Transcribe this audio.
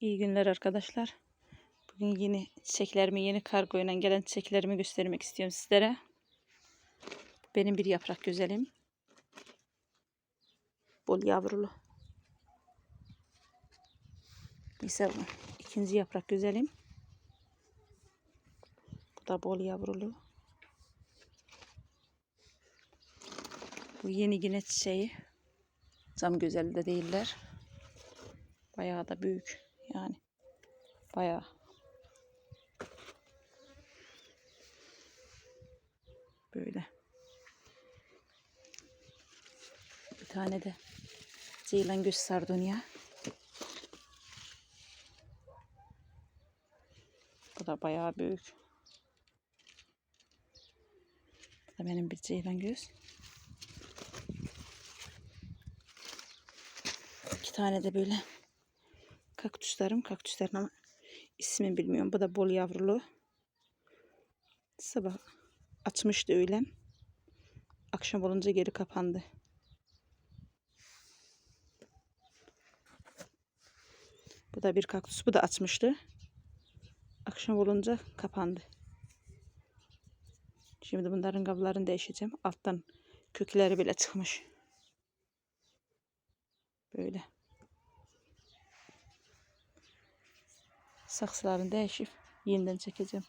İyi günler arkadaşlar. Bugün yeni çiçeklerimi, yeni kargoyla gelen çiçeklerimi göstermek istiyorum sizlere. Benim bir yaprak güzelim. Bol yavrulu. Bu ikinci yaprak güzelim. Bu da bol yavrulu. Bu yeni yine çiçeği. Zam güzeli de değiller. Bayağı da büyük yani. Bayağı. Böyle. Bir tane de ceylan göz sardunya. Bu da bayağı büyük. Bu da benim bir ceylan göz. İki tane de böyle kaktüslerim. Kaktüslerin ama ismini bilmiyorum. Bu da bol yavrulu. Sabah açmıştı öğlen. Akşam olunca geri kapandı. Bu da bir kaktüs. Bu da açmıştı. Akşam olunca kapandı. Şimdi bunların kablarını değişeceğim. Alttan kökleri bile çıkmış. Böyle. Saksılarını değişip yeniden çekeceğim.